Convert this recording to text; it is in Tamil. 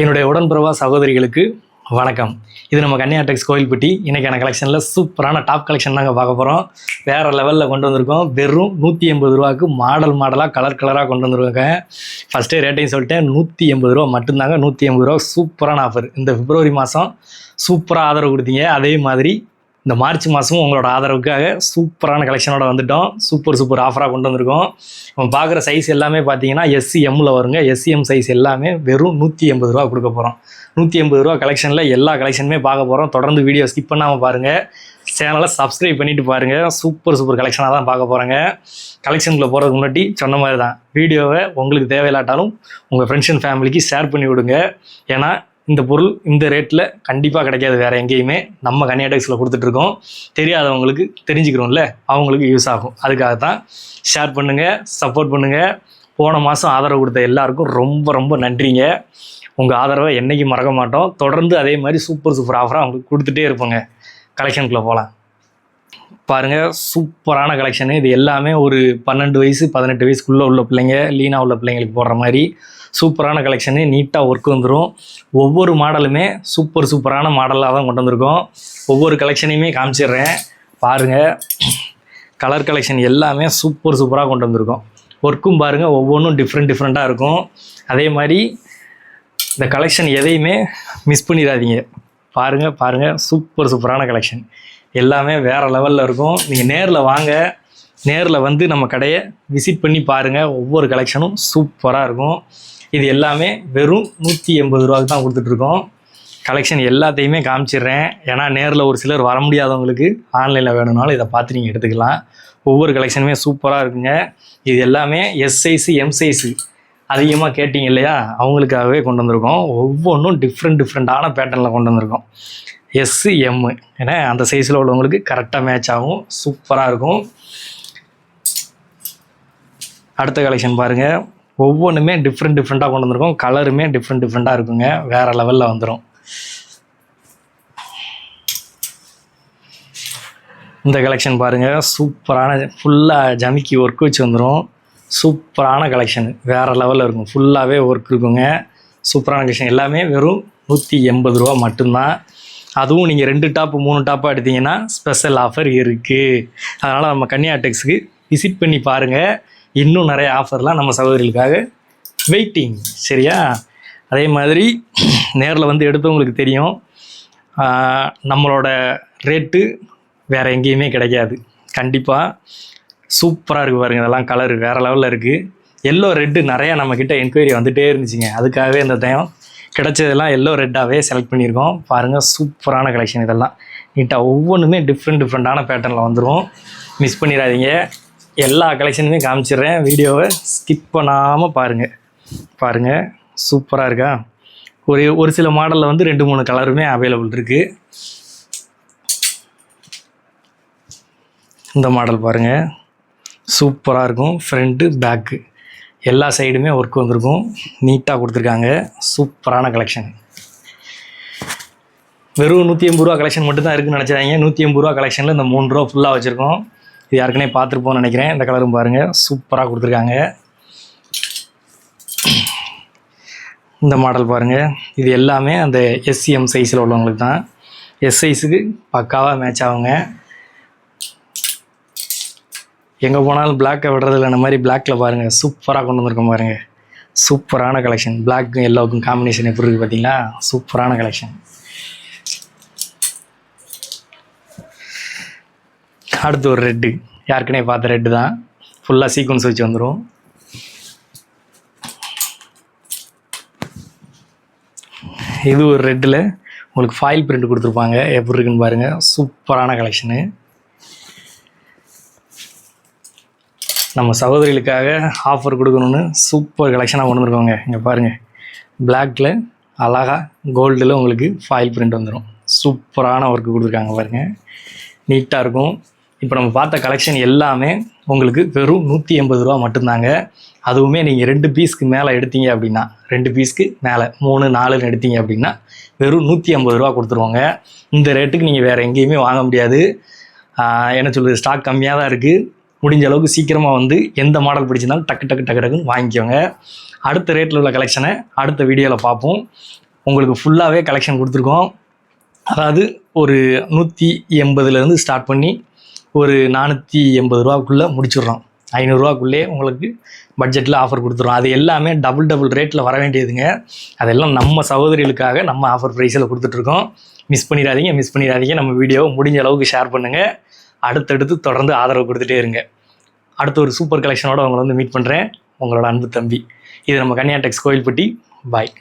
என்னுடைய உடன்பிறவா சகோதரிகளுக்கு வணக்கம். இது நம்ம கன்னியாடெக்ஸ் கோயில்பட்டி. இன்றைக்கான கலெக்ஷனில் சூப்பரான டாப் கலெக்ஷன் தாங்க பார்க்க போகிறோம் வேறு லெவலில் கொண்டு வந்திருக்கோம். வெறும் நூற்றி எண்பது ரூபாய்க்கு மாடல் மாடலாக கலர் கலராக கொண்டு வந்திருக்காங்க. ஃபஸ்ட்டே ரேட்டையும் சொல்லிட்டேன். நூற்றி எண்பது ரூபா மட்டும்தாங்க. நூற்றி எண்பது ரூபா சூப்பரான ஆஃபர் இந்த பிப்ரவரி மாதம் சூப்பராக ஆதரவு கொடுத்தீங்க. அதே மாதிரி இந்த மார்ச் மாதமும் உங்களோட ஆதரவுக்காக சூப்பரான கலெக்ஷனோட வந்துட்டோம். சூப்பர் சூப்பர் ஆஃபராக கொண்டு வந்திருக்கோம். நம்ம பார்க்குற சைஸ் எல்லாமே பார்த்தீங்கன்னா எஸ்சி எம்மில் வருங்க. எஸ்சிஎம் சைஸ் எல்லாமே வெறும் நூற்றி எண்பது ரூபா கொடுக்க போகிறோம் நூற்றி எண்பது ரூபா கலெக்ஷனில் எல்லா கலெக்ஷனுமே பார்க்க போகிறோம் தொடர்ந்து வீடியோ ஸ்கிப் பண்ணாமல் பாருங்கள் சேனலை சப்ஸ்கிரைப் பண்ணிவிட்டு பாருங்கள் சூப்பர் சூப்பர் கலெக்ஷனாக தான் பார்க்க போகிறாங்க கலெக்ஷனுக்குள்ளே போகிறதுக்கு முன்னாடி சொன்ன மாதிரி தான். வீடியோவை உங்களுக்கு தேவையில்லாட்டாலும் உங்கள் ஃப்ரெண்ட்ஸ் அண்ட் ஃபேமிலிக்கு ஷேர் பண்ணி விடுங்க. ஏன்னா இந்த பொருள் இந்த ரேட்டில் கண்டிப்பாக கிடைக்காது வேறு எங்கேயுமே. நம்ம கன்னியாடெக்ஸில் கொடுத்துட்ருக்கோம். தெரியாதவங்களுக்கு தெரிஞ்சுக்கிறோம்ல அவங்களுக்கு யூஸ் ஆகும். அதுக்காக தான் ஷேர் பண்ணுங்கள் சப்போர்ட் பண்ணுங்கள் போன மாதம் ஆதரவு கொடுத்த எல்லாருக்கும் ரொம்ப ரொம்ப நன்றிங்க. உங்கள் ஆதரவை என்றைக்கும் மறக்க மாட்டோம். தொடர்ந்து அதே மாதிரி சூப்பர் சூப்பர் ஆஃபராக அவங்களுக்கு கொடுத்துட்டே இருப்போங்க. கலெக்ஷனுக்குள்ளே போகலாம் பாருங்கள் சூப்பரான கலெக்ஷனு இது எல்லாமே ஒரு பன்னெண்டு வயசு பதினெட்டு வயசுக்குள்ளே உள்ள பிள்ளைங்க லீனாக உள்ள பிள்ளைங்களுக்கு போடுற மாதிரி சூப்பரான கலெக்ஷனு நீட்டாக ஒர்க் வந்துடும் ஒவ்வொரு மாடலுமே சூப்பர் சூப்பரான மாடலாக தான் கொண்டு வந்திருக்கோம். ஒவ்வொரு கலெக்ஷனையுமே காமிச்சிடுறேன். பாருங்கள் கலர் கலெக்ஷன் எல்லாமே சூப்பர் சூப்பராக கொண்டு வந்திருக்கோம். ஒர்க்கும் பாருங்கள் ஒவ்வொன்றும் டிஃப்ரெண்ட் டிஃப்ரெண்ட்டாக இருக்கும். அதே மாதிரி இந்த கலெக்ஷன் எதையுமே மிஸ் பண்ணிடாதீங்க. பாருங்கள் பாருங்கள் சூப்பர் சூப்பரான கலெக்ஷன் எல்லாமே வேறு லெவலில் இருக்கும். நீங்கள் நேரில் வாங்க. நேரில் வந்து நம்ம கடையை விசிட் பண்ணி பாருங்கள் ஒவ்வொரு கலெக்ஷனும் சூப்பராக இருக்கும். இது எல்லாமே வெறும் நூற்றி எண்பது ரூபாய்க்கு தான் கொடுத்துட்ருக்கோம் கலெக்ஷன் எல்லாத்தையுமே காமிச்சிடுறேன். ஏன்னா நேரில் ஒரு சிலர் வர முடியாதவங்களுக்கு ஆன்லைனில் வேணும்னாலும் இதை பார்த்து நீங்கள் எடுத்துக்கலாம். ஒவ்வொரு கலெக்ஷனுமே சூப்பராக இருக்குங்க. இது எல்லாமே எஸ் சைஸு எம் சைஸு அதிகமாக கேட்டிங்க இல்லையா? அவங்களுக்காகவே கொண்டு வந்திருக்கோம். ஒவ்வொன்றும் டிஃப்ரெண்ட் டிஃப்ரெண்ட்டான பேட்டர்னில் கொண்டு வந்திருக்கோம். எஸ்ஸு எம்மு ஏன்னா அந்த சைஸில் உள்ளவங்களுக்கு கரெக்டாக மேட்ச் ஆகும். சூப்பராக இருக்கும். அடுத்த கலெக்ஷன் பாருங்கள் ஒவ்வொன்றுமே டிஃப்ரெண்ட் டிஃப்ரெண்ட்டாக கொண்டு வந்திருக்கோம். கலருமே டிஃப்ரெண்ட் டிஃப்ரெண்ட்டாக இருக்குங்க. வேறு லெவலில் வந்துடும் இந்த கலெக்ஷன் பாருங்கள் சூப்பரான ஃபுல்லாக ஜமிக்கி ஒர்க் வச்சு வந்துடும் சூப்பரான கலெக்ஷன் வேறு லெவலில் இருக்கும். ஃபுல்லாகவே ஒர்க் இருக்குங்க. சூப்பரான கலெக்ஷன் எல்லாமே வெறும் நூற்றி எண்பது ரூபா மட்டும்தான். அதுவும் நீங்கள் ரெண்டு டாப்பு மூணு டாப்பாக எடுத்தீங்கன்னா ஸ்பெஷல் ஆஃபர் இருக்குது அதனால் நம்ம கன்னியா டெக்ஸுக்கு விசிட் பண்ணி பாருங்கள் இன்னும் நிறைய ஆஃபர்லாம் நம்ம சகோதரிகளுக்காக வெயிட்டிங் சரியா? அதே மாதிரி நேரில் வந்து எடுத்தவங்களுக்கு தெரியும். நம்மளோட ரேட்டு வேறு எங்கேயுமே கிடைக்காது. கண்டிப்பாக சூப்பராக இருக்குது பாருங்கள் இதெல்லாம் கலர் வேறு லெவலில் இருக்குது எல்லோ ரெட்டு நிறையா நம்மக்கிட்ட என்கொயரி வந்துகிட்டே இருந்துச்சுங்க. அதுக்காகவே இந்த டைம் கிடைச்சதெல்லாம் எல்லோ ரெட்டாகவே செலக்ட் பண்ணியிருக்கோம். பாருங்கள் சூப்பரான கலெக்ஷன் இதெல்லாம். நீட்டாக ஒவ்வொன்றுமே டிஃப்ரெண்ட் டிஃப்ரெண்ட்டான பேட்டர்னில் வந்துடும் மிஸ் பண்ணிடாதீங்க. எல்லா கலெக்ஷனுமே காமிச்சிடுறேன். வீடியோவை ஸ்கிப் பண்ணாமல் பாருங்கள் பாருங்கள் சூப்பராக இருக்கா? ஒரு ஒரு சில மாடலில் வந்து ரெண்டு மூணு கலருமே அவைலபிள் இருக்குது இந்த மாடல் பாருங்கள் சூப்பராக இருக்கும். ஃப்ரண்ட்டு பேக்கு எல்லா சைடுமே ஒர்க் வந்திருக்கும். நீட்டாக கொடுத்துருக்காங்க. சூப்பரான கலெக்ஷன் வெறும் நூற்றி எண்பது ரூபா கலெக்ஷன் மட்டும் தான் இருக்குன்னு நினச்சாங்க நூற்றி எண்பது ரூபா கலெக்ஷனில் இந்த மூணு ரூபா ஃபுல்லாக வச்சுருக்கோம். இது யாருக்குனே பார்த்துருப்போம்னு நினைக்கிறேன். இந்த கலரும் பாருங்கள் சூப்பராக கொடுத்துருக்காங்க. இந்த மாடல் பாருங்கள் இது எல்லாமே அந்த எஸ்சிஎம் சைஸில் உள்ளவங்களுக்கு தான். எஸ் சைஸுக்கு பக்காவாக மேட்ச் ஆகுங்க. எங்கே போனாலும் பிளாக்கை விடுறதில்ல. இந்த மாதிரி பிளாக்கில் பாருங்கள் சூப்பராக கொண்டு வந்திருக்கோம் பாருங்கள் சூப்பரான கலெக்ஷன் பிளாக்கும் எல்லோவுக்கும் காம்பினேஷன் எப்படி இருக்குது பார்த்தீங்களா சூப்பரான கலெக்ஷன் அடுத்து ஒரு ரெட்டு யாருக்குனே பார்த்த ரெட்டு தான். ஃபுல்லாக சீக்வன்ஸ் வச்சு வந்துடும் இது ஒரு ரெட்டில் உங்களுக்கு ஃபாயில் பிரிண்ட் கொடுத்துருப்பாங்க. எப்படி இருக்குன்னு பாருங்கள் சூப்பரான கலெக்ஷனு நம்ம சகோதரிகளுக்காக ஆஃபர் கொடுக்கணுன்னு சூப்பர் கலெக்ஷனாக கொண்டு வந்துருக்கோங்க. இங்கே பாருங்கள் பிளாக்கில் அழகாக கோல்டில் உங்களுக்கு ஃபாயில் பிரிண்ட் வந்துடும் சூப்பரான ஒர்க்கு கொடுத்துருக்காங்க பாருங்கள் நீட்டாக இருக்கும். இப்போ நம்ம பார்த்த கலெக்ஷன் எல்லாமே உங்களுக்கு வெறும் நூற்றி எண்பது ரூபா மட்டும்தாங்க. அதுவுமே நீங்கள் ரெண்டு பீஸ்க்கு மேலே எடுத்தீங்க அப்படின்னா ரெண்டு பீஸ்க்கு மேலே மூணு நாலுன்னு எடுத்தீங்க அப்படின்னா வெறும் நூற்றி ஐம்பது ரூபா கொடுத்துருவாங்க. இந்த ரேட்டுக்கு நீங்கள் வேறு எங்கேயுமே வாங்க முடியாது. என்ன சொல்கிறது ஸ்டாக் கம்மியாக தான் இருக்குது முடிஞ்ச அளவுக்கு சீக்கிரமாக வந்து எந்த மாடல் பிடிச்சிருந்தாலும் டக்கு டக்கு டக்கு டக்குன்னு வாங்கிக்கோங்க. அடுத்த ரேட்டில் உள்ள கலெக்ஷனை அடுத்த வீடியோவில் பார்ப்போம். உங்களுக்கு ஃபுல்லாகவே கலெக்ஷன் கொடுத்துருக்கோம். அதாவது ஒரு நூற்றி எண்பதுலேருந்து ஸ்டார்ட் பண்ணி ஒரு நானூற்றி எண்பது ரூபாக்குள்ளே முடிச்சிடுறோம். ஐநூறுரூவாக்குள்ளே உங்களுக்கு பட்ஜெட்டில் ஆஃபர் கொடுத்துருவோம் அது எல்லாமே டபுள் டபுள் ரேட்டில் வர வேண்டியதுங்க. அதெல்லாம் நம்ம சகோதரிகளுக்காக நம்ம ஆஃபர் ப்ரைஸில் கொடுத்துட்ருக்கோம் மிஸ் பண்ணிடாதீங்க மிஸ் பண்ணிடாதீங்க. நம்ம வீடியோவை முடிஞ்ச அளவுக்கு ஷேர் பண்ணுங்கள் அடுத்தடுத்து தொடர்ந்து ஆதரவு கொடுத்துட்டே இருங்க. அடுத்த ஒரு சூப்பர் கலெக்ஷனோட உங்களை வந்து மீட் பண்ணுறேன் உங்களோட அன்பு தம்பி. இது நம்ம கன்னியாடெக்ஸ் கோயில்பட்டி. பாய்